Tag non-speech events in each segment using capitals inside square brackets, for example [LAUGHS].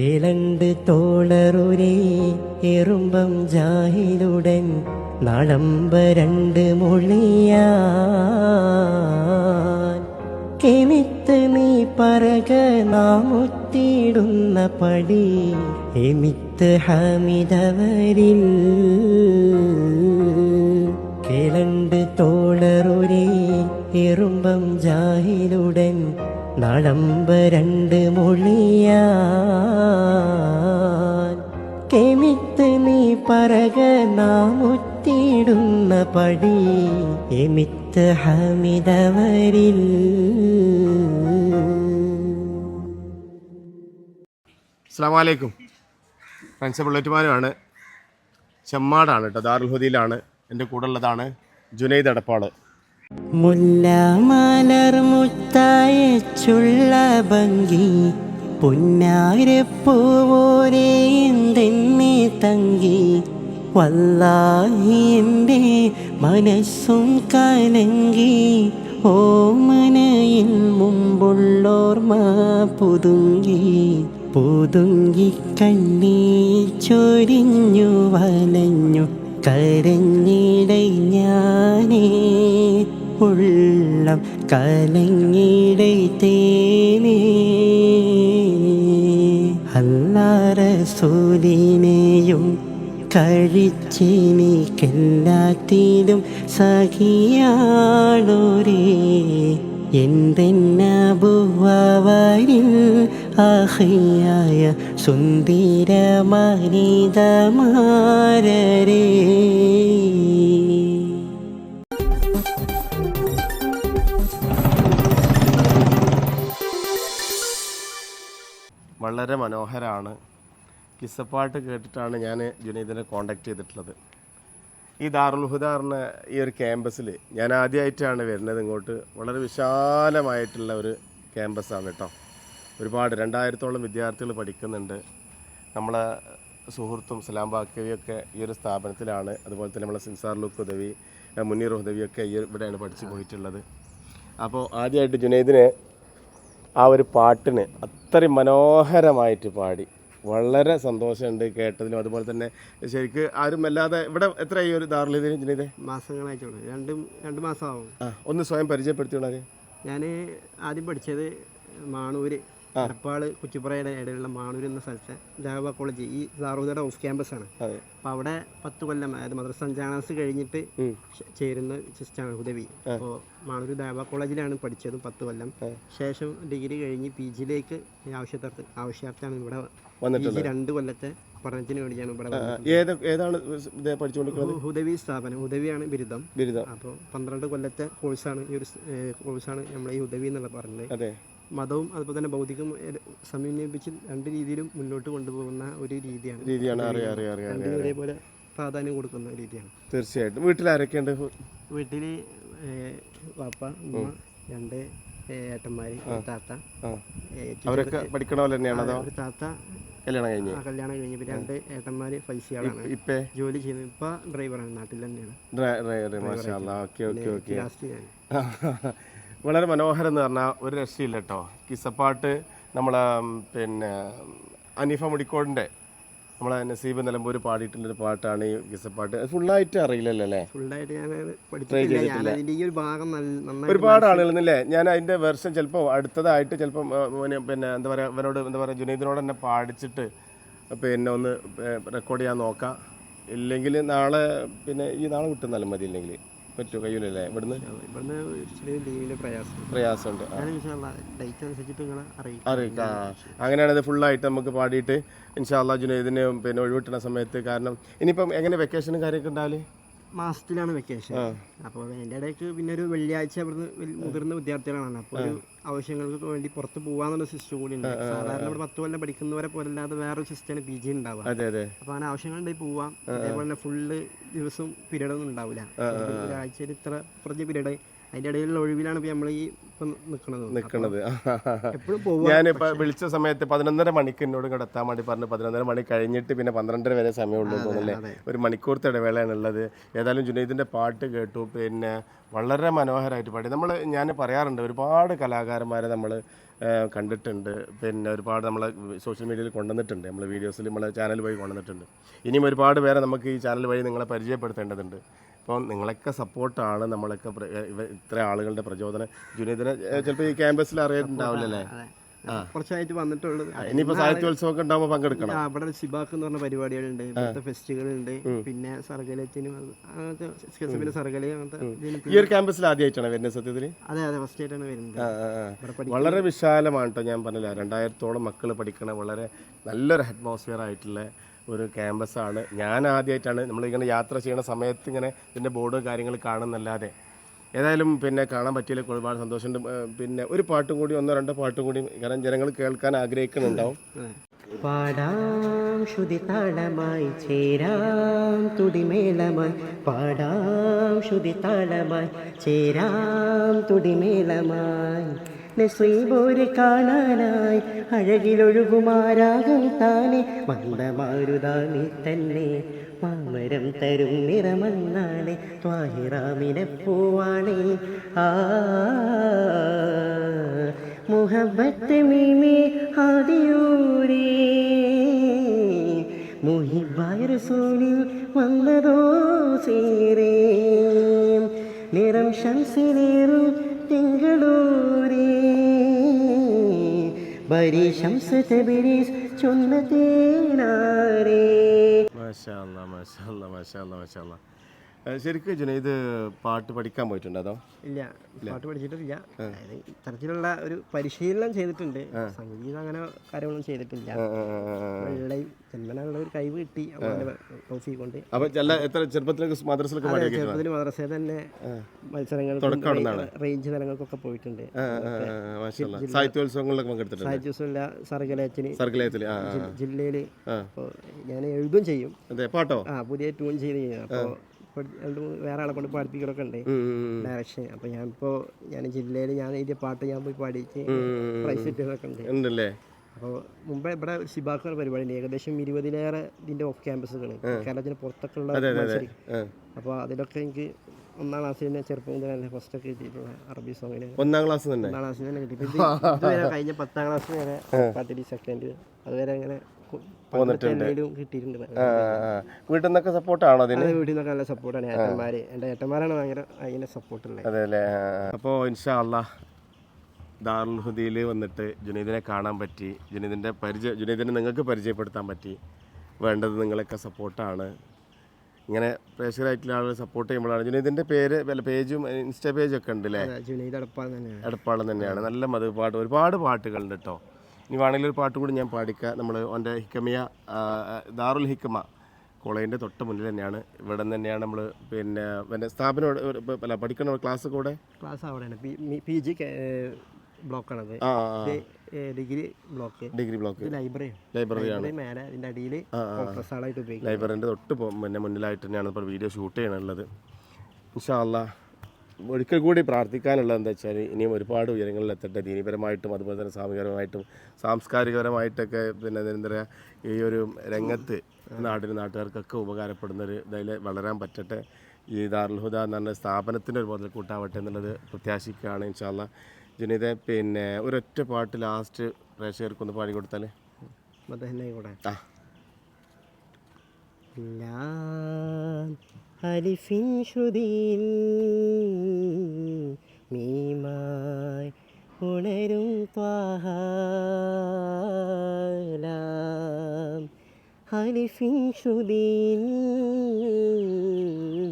കേളണ്ട് തോളറുരേ എറുമ്പം ജാഹിലുടൻ നാളമ്പ രണ്ട് മൊഴിയാൻ കെമിത്ത് നീ പറക നാമുത്തിയിടുന്ന പടി എമിത്ത് ഹമിതവരിൽ നാളമ്പ രണ്ട് മൊഴിയാൻ കെമിത്ത് നീ പറക നാമുത്തിയിടുന്ന പടി. എമിത്ത് ഹമിതവരിൽ. അസ്സാമലൈക്കും ഫ്രണ്ട്സ് ബുള്ളറ്റുമാരുമാണ് ചെമ്മാടാണ് കേട്ടോ ദാറുൽഹുദിയിലാണ് എന്റെ കൂടെ ഉള്ളതാണ് ജുനൈദ് എടപ്പാൾ. മുല്ല മലർ ഭംഗി പുന്നാരപ്പൂവോരേ എന്തെന്നെ തങ്കി. വല്ലാഹി എന്റെ മനസ്സും കലങ്കി ഓമനയിൽ മുമ്പുള്ളോർമ പുതുങ്ങി. പുതുങ്ങി കണ്ണീ ചൊരിഞ്ഞു വലഞ്ഞു കരഞ്ഞിടൈ ഞാനേ. ഉള്ളം കലങ്ങിടൈ അല്ലാറ അല്ലാറസൂലിനെയും കഴിച്ചെനിക്കെല്ലാത്തിലും സഖിയാളോരേ എന്തെന്നബുവരിൽ അഹിയായ സുന്ദരമനിതമാരരേ. വളരെ മനോഹരമാണ് കിസ്സപ്പാട്ട് കേട്ടിട്ടാണ് ഞാൻ ജുനീദിനെ കോണ്ടാക്ട് ചെയ്തിട്ടുള്ളത്. ഈ ദാറുൽ ഹുദാറിന് ഈ ഒരു ക്യാമ്പസിൽ ഞാൻ ആദ്യമായിട്ടാണ് വരുന്നത് ഇങ്ങോട്ട്. വളരെ വിശാലമായിട്ടുള്ള ഒരു ക്യാമ്പസാണ് കേട്ടോ. ഒരുപാട് രണ്ടായിരത്തോളം വിദ്യാർത്ഥികൾ പഠിക്കുന്നുണ്ട്. നമ്മളെ സുഹൃത്തും സലാം ബാക്കവിയൊക്കെ ഈ ഒരു സ്ഥാപനത്തിലാണ്. അതുപോലെ തന്നെ നമ്മളെ സിൻസാർ ലുക്ക് ഉദവി മുനീർ ഉദവിയൊക്കെ ഈ ഇവിടെയാണ് പഠിച്ചു പോയിട്ടുള്ളത്. അപ്പോൾ ആദ്യമായിട്ട് ജുനൈദിനെ ആ ഒരു പാട്ടിന് അത്രയും മനോഹരമായിട്ട് പാടി. വളരെ സന്തോഷമുണ്ട് കേട്ടതിലും. അതുപോലെ തന്നെ ശരിക്ക് ആരും അല്ലാതെ ഇവിടെ എത്ര ഈ ഒരു ജുനൈദെ മാസങ്ങളായിട്ടുള്ളൂ. രണ്ട് രണ്ട് മാസമാവും. ഒന്ന് സ്വയം പരിചയപ്പെടുത്തിയുള്ളത് ഞാൻ ആദ്യം പഠിച്ചത് മാണൂര്. എടപ്പാൾ കുച്ചിപ്പുറയുടെ ഇടയിലുള്ള മാണൂർ എന്ന സ്ഥലത്തെ ജാവ കോളേജ് ഈ സാറൂദയുടെ ഓഫ് ക്യാമ്പസ് ആണ്. അപ്പൊ അവിടെ പത്ത് കൊല്ലം അതായത് മദ്രസ അഞ്ചാണാസ് കഴിഞ്ഞിട്ട് ചേരുന്ന സിസ്റ്റാണ് ഉദവി അപ്പോൾ മാണൂർ ദേവ കോളേജിലാണ് പഠിച്ചത് പത്ത് കൊല്ലം. ശേഷം ഡിഗ്രി കഴിഞ്ഞ് പി ജിയിലേക്ക് ആവശ്യത്തർത്ത് ആവശ്യാർത്ഥാണ് ഇവിടെ വന്നിട്ടുള്ളത്. രണ്ട് കൊല്ലത്തെ പഠനത്തിന് വേണ്ടിയാണ് ഇവിടെ. ഏതാണ് പഠിച്ചുകൊണ്ടിരിക്കുന്നത്? ഉദവി ഹുദവി സ്ഥാപനം ഹുദവിയാണ് ബിരുദം. ബിരുദം. അപ്പോൾ പന്ത്രണ്ട് കൊല്ലത്തെ കോഴ്സാണ് ഈ ഒരു കോഴ്സാണ് നമ്മൾ ഈ ഉദവി എന്നുള്ള പറഞ്ഞത്. മതവും അതുപോലെ തന്നെ ഭൗതികം സമന്വയിപ്പിച്ച് രണ്ട് രീതിയിലും മുന്നോട്ട് കൊണ്ടുപോകുന്ന ഒരു രീതിയാണ്. രീതിയാണ് അറിയാം അറിയാം അറിയാം രണ്ടിനും ഒരേപോലെ പ്രാധാന്യം കൊടുക്കുന്ന രീതിയാണ്. തീർച്ചയായിട്ടും. വീട്ടിൽ ആരൊക്കെയുണ്ട്? വീട്ടിൽ വാപ്പ ഉമ്മ രണ്ട് ഏട്ടന്മാര് താത്ത അവരൊക്കെ പഠിക്കണ പോലെ തന്നെയാണ് അതോ താത്ത കല്യാണം കഴിഞ്ഞ്? കല്യാണം കഴിഞ്ഞ്. പിന്നെ രണ്ട് ഏട്ടന്മാര് ഫൈസികളാണ്. ഇപ്പേ? ജോലി ചെയ്യുന്നത് ഇപ്പൊ ഡ്രൈവറാണ് നാട്ടിൽ തന്നെയാണ്. ഡ്രൈവർ മാഷാ ഓക്കെ ഓക്കെ ഓക്കെ. ലാസ്റ്റ് ഞാൻ. [LAUGHS] വളരെ മനോഹരം എന്ന് പറഞ്ഞാൽ ഒരു രക്ഷയില്ല കേട്ടോ. കിസപ്പാട്ട് നമ്മളെ പിന്നെ അനീഫ മുടിക്കോടിന്റെ നമ്മളെ നസീബ് നിലമ്പൂർ പാടിയിട്ടുള്ളൊരു പാട്ടാണ് ഈ കിസപ്പാട്ട്. ഫുൾ ഫുള്ളായിട്ട് അറിയില്ലല്ലോ അല്ലേ? ഫുള്ളായിട്ട് ഞാൻ ഒരുപാട് ആളുകൾ ഇല്ലേ ഞാൻ അതിന്റെ വെർഷൻ ചിലപ്പോൾ അടുത്തതായിട്ട് ചിലപ്പം പിന്നെ എന്താ പറയുക ഇവനോട് എന്താ പറയുക ജുനൈദിനോട് തന്നെ പാടിച്ചിട്ട് പിന്നെ ഒന്ന് റെക്കോർഡ് ചെയ്യാൻ നോക്കാം. ഇല്ലെങ്കിൽ നാളെ പിന്നെ ഈ നാളെ കിട്ടുന്നാലും മതി ഇല്ലെങ്കിൽ. പറ്റുമോ കഴിയൂലല്ലേ ഇവിടുന്ന്? ഇവിടുന്ന് ലീവിന്റെ പ്രയാസം. പ്രയാസമുണ്ട്. ഞാൻ ഡേറ്റ് അനുസരിച്ചിട്ട് നിങ്ങളെ അറിയിക്കും. അങ്ങനെയാണത് ഫുള്ളായിട്ട് നമുക്ക് പാടിയിട്ട് ഇൻഷാല്ലാ ജുനൈദിന് പിന്നെ ഒഴിവിട്ടുന്ന സമയത്ത് കാരണം ഇനിയിപ്പം എങ്ങനെ വെക്കേഷനും കാര്യമൊക്കെ ഉണ്ടാവില്ലേ മാസത്തിലാണ് വെക്കേഷൻ അപ്പോൾ അതിന്റെ ഇടയ്ക്ക് പിന്നെ ഒരു വെള്ളിയാഴ്ച ഇവിടുന്ന് മുതിർന്ന വിദ്യാർത്ഥികളാണ്. അപ്പോൾ ഒരു ആവശ്യങ്ങൾക്ക് വേണ്ടി പുറത്ത് പോവാന്നുള്ള സിസ്റ്റം കൂടി ഉണ്ട്. സാധാരണ ഇവിടെ പത്ത് കൊല്ലം പഠിക്കുന്നവരെ പോലല്ലാതെ വേറൊരു സിസ്റ്റമാണ് പി ജി ഉണ്ടാവുക. അപ്പൊ അങ്ങനെ ആവശ്യങ്ങളുണ്ടെങ്കിൽ പോവാം. അതേപോലെ തന്നെ ഫുള്ള് ദിവസം പീരീഡ് ഒന്നും ഉണ്ടാവില്ല ഒരാഴ്ചയിൽ ഇത്ര കുറച്ച് പീരീഡ്. അതിന്റെ ഇടയിലുള്ള ഒഴിവിലാണ് ഇപ്പൊ നമ്മൾ ഈ നിൽക്കണത് ഞാൻ വിളിച്ച സമയത്ത് പതിനൊന്നര മണിക്ക് എന്നോട് കൂടെ എത്താൻ വേണ്ടി പറഞ്ഞു. പതിനൊന്നര മണി കഴിഞ്ഞിട്ട് പിന്നെ പന്ത്രണ്ടര വരെ സമയമുള്ളൂ തോന്നുന്നല്ലേ ഒരു മണിക്കൂർത്തെ ഇടവേളയാണ് ഉള്ളത് ഏതായാലും ജുനൈദിന്റെ പാട്ട് കേട്ടു. പിന്നെ വളരെ മനോഹരമായിട്ട് പാടി. നമ്മൾ ഞാൻ പറയാറുണ്ട് ഒരുപാട് കലാകാരന്മാരെ നമ്മൾ കണ്ടിട്ടുണ്ട്. പിന്നെ ഒരുപാട് നമ്മൾ സോഷ്യൽ മീഡിയയിൽ കൊണ്ടുവന്നിട്ടുണ്ട്. നമ്മൾ വീഡിയോസിൽ നമ്മൾ ചാനൽ വഴി കൊണ്ടുവന്നിട്ടുണ്ട്. ഇനിയും ഒരുപാട് പേരെ നമുക്ക് ഈ ചാനൽ വഴി നിങ്ങളെ പരിചയപ്പെടുത്തേണ്ടതുണ്ട്. അപ്പോൾ നിങ്ങളൊക്കെ സപ്പോർട്ടാണ് നമ്മളൊക്കെ ഇത്ര ആളുകളുടെ പ്രചോദനം. ജുനീദിനെ ചിലപ്പോൾ ഈ ക്യാമ്പസിൽ അറിയാറുണ്ടാവില്ലല്ലേ കുറച്ചായിട്ട് വന്നിട്ടുള്ളത്. ഇനിയിപ്പോൾ സാഹിത്യോത്സവമൊക്കെ ഉണ്ടാകുമ്പോൾ പങ്കെടുക്കണം. ആ, ഇവിടെ സിബാക്ക് എന്ന് പറഞ്ഞ പരിപാടികളുണ്ട് ഇവിടുത്തെ ഫെസ്റ്റുകളുണ്ട് പിന്നെ സർഗലത്തിനും അങ്ങനത്തെ സർഗല അങ്ങനത്തെ ഈ ഒരു ക്യാമ്പസിൽ ആദ്യമായിട്ടാണ് വരുന്നത് സത്യത്തിൽ അതെ അതെ ഫസ്റ്റ് ആയിട്ടാണ് വരുന്നത്. വളരെ വിശാലമാണ് കേട്ടോ ഞാൻ പറഞ്ഞില്ല രണ്ടായിരത്തോളം മക്കൾ പഠിക്കണ വളരെ നല്ലൊരു അറ്റ്മോസ്ഫിയർ ആയിട്ടുള്ള ഒരു ക്യാമ്പസാണ്. ഞാൻ ആദ്യമായിട്ടാണ് നമ്മളിങ്ങനെ യാത്ര ചെയ്യുന്ന സമയത്ത് ഇങ്ങനെ ഇതിന്റെ ബോർഡും കാര്യങ്ങൾ കാണുന്നല്ലാതെ ഏതായാലും പിന്നെ കാണാൻ പറ്റിയില്ല ഒരുപാട് സന്തോഷമുണ്ട്. പിന്നെ ഒരു പാട്ടും കൂടി ഒന്നോ രണ്ടോ പാട്ടും കൂടി കാരണം ജനങ്ങൾ കേൾക്കാൻ ആഗ്രഹിക്കുന്നുണ്ടാവും. പാടാം ശ്രുതി താളമായി ചേരാം തുടിമേളമായി. പാടാം ശ്രുതി താളമായി ചേരാം തുടിമേളമായി. നസീബോരെ കാണാനായി അഴകിലൊഴുകുമാരാകും താനെ. മന്ദമാരുതാനി തന്നെ. മാമരം തരും നിറമന്നാളെ ത്വാഹിറാമിനെ പോവാണെ. ആ മുഹബത്ത് മീമേ ആദിയൂരേ. മുഹിബായ റസൂലിൽ വന്നതോ സീരേ നിറം ശംസിനേറും തിങ്കളൂരേ. Bari şems tebriz cennetine Maşallah maşallah maşallah maşallah. ശരിക്കും ജുനൈദ് പാട്ട് പഠിക്കാൻ പോയിട്ടുണ്ട് അതോ? ഇല്ല പാട്ട് പഠിച്ചിട്ടില്ല. അതായത് ഇത്തരത്തിലുള്ള ഒരു പരിശീലനം ചെയ്തിട്ടുണ്ട്. സംഗീതം അങ്ങനെ കാര്യങ്ങളൊന്നും ചെയ്തിട്ടില്ല. ജന്മനുള്ള ഒരു കഴിവ് കിട്ടി കൊണ്ട് ചില എത്ര ചെറുപ്പത്തിലൊക്കെ ചെറുപ്പത്തിൽ മദ്രസയിൽ തന്നെ മത്സരങ്ങൾ റേഞ്ച് തലങ്ങൾക്കൊക്കെ പോയിട്ടുണ്ട്. സാഹിത്യോത്സവങ്ങളിലൊക്കെ പങ്കെടുത്തിട്ടുണ്ട്? സാഹിത്യോത്സവമില്ല സർഗലയത്തിന്. സർഗലയത്തിൽ ജില്ലയിൽ. ജില്ലയിൽ ഞാൻ എഴുതും ചെയ്യും. പാട്ടോ? ആ പുതിയ ട്യൂൺ ചെയ്ത് അപ്പോൾ വേറെ ആളെ കൊണ്ട് പഠിപ്പിക്കണൊക്കെ ഉണ്ട്. ഡയറക്ഷൻ. അപ്പൊ ഞാനിപ്പോ ഞാൻ ജില്ലയിൽ ഞാൻ എഴുതിയ പാട്ട് ഞാൻ പോയി പാടിയിട്ട് പ്രൈസ് കിട്ടിയതൊക്കെ ഉണ്ട് ഉണ്ടല്ലേ അപ്പോൾ മുമ്പേ ഇവിടെ സിബാക്കുന്ന പരിപാടി ഏകദേശം ഇരുപതിലേറെ ഇതിന്റെ ഓഫ് ക്യാമ്പസുകൾ കേരളത്തിന് പുറത്തൊക്കെ ഉള്ള. അപ്പോൾ അതിലൊക്കെ എനിക്ക് ഒന്നാം ക്ലാസ്സിൽ തന്നെ ചെറുപ്പം മുതൽ തന്നെ ഫസ്റ്റ് ഒക്കെ കിട്ടിയിട്ടുള്ള അറബി സോങ്ങിന് ഒന്നാം ക്ലാസ് തന്നെ? ഒന്നാം ക്ലാസ്സിൽ തന്നെ കിട്ടി. [LAUGHS] കഴിഞ്ഞ പത്താം ക്ലാസ് വരെ പാട്ടിരി സെക്കൻഡ് അതുവരെ അങ്ങനെ ആ. വീട്ടിൽ നിന്നൊക്കെ സപ്പോർട്ടാണോ അതിന്? വീട്ടിൽ നിന്നൊക്കെ നല്ല സപ്പോർട്ടാണ് ഏട്ടന്മാര് എന്റെ ഏട്ടന്മാരാണ് ഭയങ്കര അതിന്റെ സപ്പോർട്ടുള്ളത് അതെ അല്ലേ? അപ്പോൾ ഇൻഷാ അല്ലാ ദാറുൽ ഹുദയിൽ വന്നിട്ട് ജുനീദിനെ കാണാൻ പറ്റി ജുനീദിന്റെ പരിചയ ജുനീദിനെ നിങ്ങൾക്ക് പരിചയപ്പെടുത്താൻ പറ്റി വേണ്ടത് നിങ്ങളൊക്കെ സപ്പോർട്ടാണ് ഇങ്ങനെ പ്രേക്ഷകരായിട്ടുള്ള ആളുകൾ സപ്പോർട്ട് ചെയ്യുമ്പോഴാണ്. ജുനീദിന്റെ പേര് പേജും ഇൻസ്റ്റാ പേജൊക്കെ ഉണ്ട് അല്ലേ ജുനീദ് അടപ്പാൻ തന്നെയാണ്. എടപ്പാളം തന്നെയാണ്. നല്ല മത് പാട്ട് ഒരുപാട് പാട്ടുകളുണ്ട് കേട്ടോ. ഇനി വേണമെങ്കിൽ ഒരു പാട്ട് കൂടി ഞാൻ പാടിക്കാം. നമ്മൾ എന്റെ ഹിക്കമിയ ദാറുൽ ഹിക്കമ കോളേജിന്റെ തൊട്ട് മുന്നിൽ തന്നെയാണ്. ഇവിടെ നിന്ന് തന്നെയാണ് നമ്മൾ പിന്നെ പിന്നെ സ്ഥാപനം അല്ല പഠിക്കണ ക്ലാസ് കൂടെ ക്ലാസ് അവിടെയാണ്. P G ബ്ലോക്കാണത്. Degree block degree block library ലൈബ്രറിയാണ് മേലെ ഇതിന്റെ അടിയിൽ ലൈബ്രറിന്റെ തൊട്ട് പിന്നെ മുന്നിലായിട്ട് തന്നെയാണ് ഇപ്പോൾ വീഡിയോ ഷൂട്ട് ചെയ്യണുള്ളത്. ഇൻഷാല്ല ഒരിക്കൽ കൂടി പ്രാർത്ഥിക്കാനുള്ളത് എന്താ വെച്ചാൽ ഇനിയും ഒരുപാട് ഉയരങ്ങളിൽ എത്തട്ടെ ദീനീപരമായിട്ടും അതുപോലെ തന്നെ സാമൂഹികപരമായിട്ടും സാംസ്കാരികപരമായിട്ടൊക്കെ പിന്നെ എന്താ പറയുക ഈ ഒരു രംഗത്ത് നാടിന് നാട്ടുകാർക്കൊക്കെ ഉപകാരപ്പെടുന്ന ഒരു ഇതിൽ വളരാൻ പറ്റട്ടെ. ഈ ദാർഹുദ എന്ന് പറഞ്ഞ സ്ഥാപനത്തിന്റെ ഒരു മുതൽക്കൂട്ടാവട്ടെ എന്നുള്ളത് പ്രത്യാശിക്കുകയാണ് ഇൻഷാല്ല ജനിത പിന്നെ ഒരൊറ്റ പാട്ട് ലാസ്റ്റ് പ്രേക്ഷകർക്കൊന്ന് പാടി കൊടുത്താൽ കൂടെ. ആ. അലിഫിൻ ശ്രുതിയിൽ മീമായി ഉണരും ത്വാഹാലാം. അലിഫിൻ ശ്രുതിയിൽ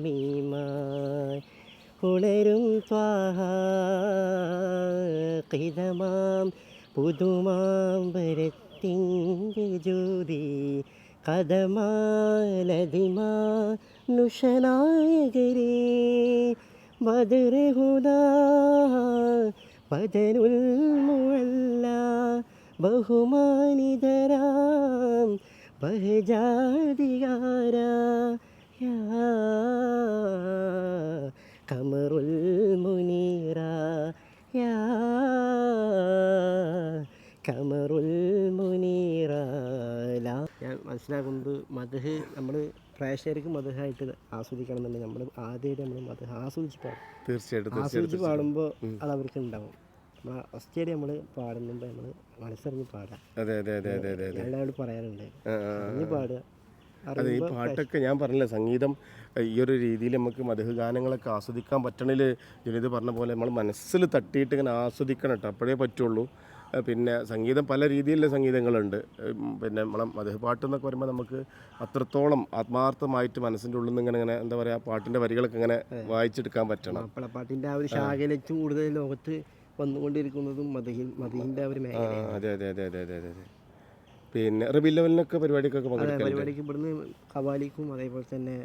മീമായി ഉണരും ത്വാഹാം പുതുമാം വരത്തിന്റെ ജ്യോതി കഥമാലതിമാ നുഷനായകരേ ബദർഹുദാ ബദരുൽ ബഹുമാനിതരാം ബഹജാതികാര കമറുൽ മനസ്സിലാക്കുന്നത് മധുഹ് നമ്മൾ പ്രേക്ഷകർക്ക് മധുഹായിട്ട് ആസ്വദിക്കണം എന്നുണ്ടെങ്കിൽ നമ്മൾ ആദ്യമായിട്ട് നമ്മൾ മധുഹ ആസ്വദിച്ച് പാടും. തീർച്ചയായിട്ടും ആസ്വദിച്ച് പാടുമ്പോൾ അത് അവർക്ക് ഉണ്ടാവും നമ്മളെ ഫസ്റ്റ് നമ്മൾ പാടുമ്പോൾ നമ്മൾ മനസ്സറിഞ്ഞ് പാടാം. അതെ അതെ അതെ അതെ അതെ എല്ലാവരോട് പറയാറുണ്ട്. അറിഞ്ഞ് പാടുക. അതെ ഈ പാട്ടൊക്കെ ഞാൻ പറഞ്ഞില്ലേ സംഗീതം ഈ ഒരു രീതിയിൽ നമുക്ക് മധു ഗാനങ്ങളൊക്കെ ആസ്വദിക്കാൻ പറ്റണിൽ ജനിത് പറഞ്ഞ പോലെ നമ്മൾ മനസ്സിൽ തട്ടിയിട്ട് ഇങ്ങനെ ആസ്വദിക്കണം കേട്ടോ. അപ്പോഴേ പറ്റുള്ളൂ. പിന്നെ സംഗീതം പല രീതിയിലുള്ള സംഗീതങ്ങളുണ്ട്. പിന്നെ നമ്മളെ മധു പാട്ട് എന്നൊക്കെ പറയുമ്പോൾ നമുക്ക് അത്രത്തോളം ആത്മാർത്ഥമായിട്ട് മനസ്സിന്റെ ഉള്ളിൽ നിന്ന് ഇങ്ങനെ ഇങ്ങനെ എന്താ പറയുക പാട്ടിന്റെ വരികളൊക്കെ ഇങ്ങനെ വായിച്ചെടുക്കാൻ പറ്റണം. മാപ്പിളപ്പാട്ടിന്റെ ആ ഒരു ഏറ്റവും കൂടുതൽ ലോകത്ത് വന്നുകൊണ്ടിരിക്കുന്നതും ആ ഒരു ആ, മേഖല അതെ അതെ അതെ അതെ അതെ അതെ അതെ. പിന്നെ റബി ലെവലിനൊക്കെ പരിപാടിക്കൊക്കെ പരിപാടിക്ക് ഇവിടുന്ന് കവാലിക്കും അതേപോലെ തന്നെ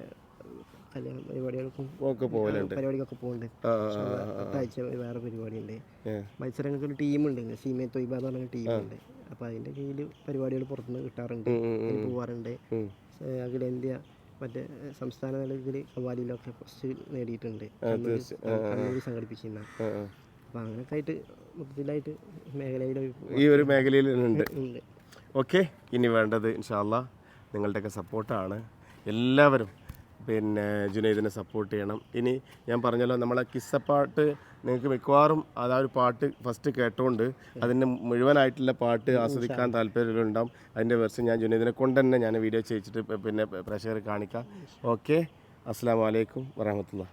കല്യാണ പരിപാടികൾക്കും ഒക്കെ പോകലുണ്ട് പരിപാടിക്കൊക്കെ പോകുന്നുണ്ട് ആഴ്ച വേറെ പരിപാടിയുണ്ട്. ഉണ്ട് മത്സരങ്ങൾക്ക് ഒരു ടീമുണ്ട്. സീമെ തൊയ്ബ എന്ന് പറഞ്ഞ ടീമുണ്ട്. അപ്പോൾ അതിന്റെ കീഴിൽ പരിപാടികൾ പുറത്തുനിന്ന് കിട്ടാറുണ്ട്. പോവാറുണ്ട്. അഖിലേന്ത്യ മറ്റേ സംസ്ഥാന തലത്തിൽ കവാലിയിലൊക്കെ ഫസ്റ്റ് നേടിയിട്ടുണ്ട്. കണ്ണൂർ സംഘടിപ്പിച്ചിരുന്ന. അപ്പോൾ അങ്ങനെയൊക്കെ ആയിട്ട് മൊത്തത്തിലായിട്ട് മേഖലയിൽ ഈ ഒരു മേഖലയിൽ [LAUGHS] ഉണ്ട്. ഓക്കെ. ഇനി വേണ്ടത് ഇൻഷാല്ല നിങ്ങളുടെയൊക്കെ സപ്പോർട്ടാണ് എല്ലാവരും പിന്നെ ജുനൈദിനെ സപ്പോർട്ട് ചെയ്യണം. ഇനി ഞാൻ പറഞ്ഞല്ലോ നമ്മളെ കിസ്സപ്പാട്ട് നിങ്ങൾക്ക് മിക്കവാറും അതാ ഒരു പാട്ട് ഫസ്റ്റ് കേട്ടോണ്ട് അതിന്റെ മുഴുവനായിട്ടുള്ള പാട്ട് ആസ്വദിക്കാൻ താല്പര്യമുണ്ടാവും. അതിന്റെ വെർഷൻ ഞാൻ ജുനൈദിനെ കൊണ്ട് തന്നെ ഞാൻ വീഡിയോ ചെയ്യിച്ചിട്ട് പിന്നെ പ്രേക്ഷകർ കാണിക്കാം. ഓക്കെ അസ്സാം വലൈക്കും വറഹമത്തുള്ള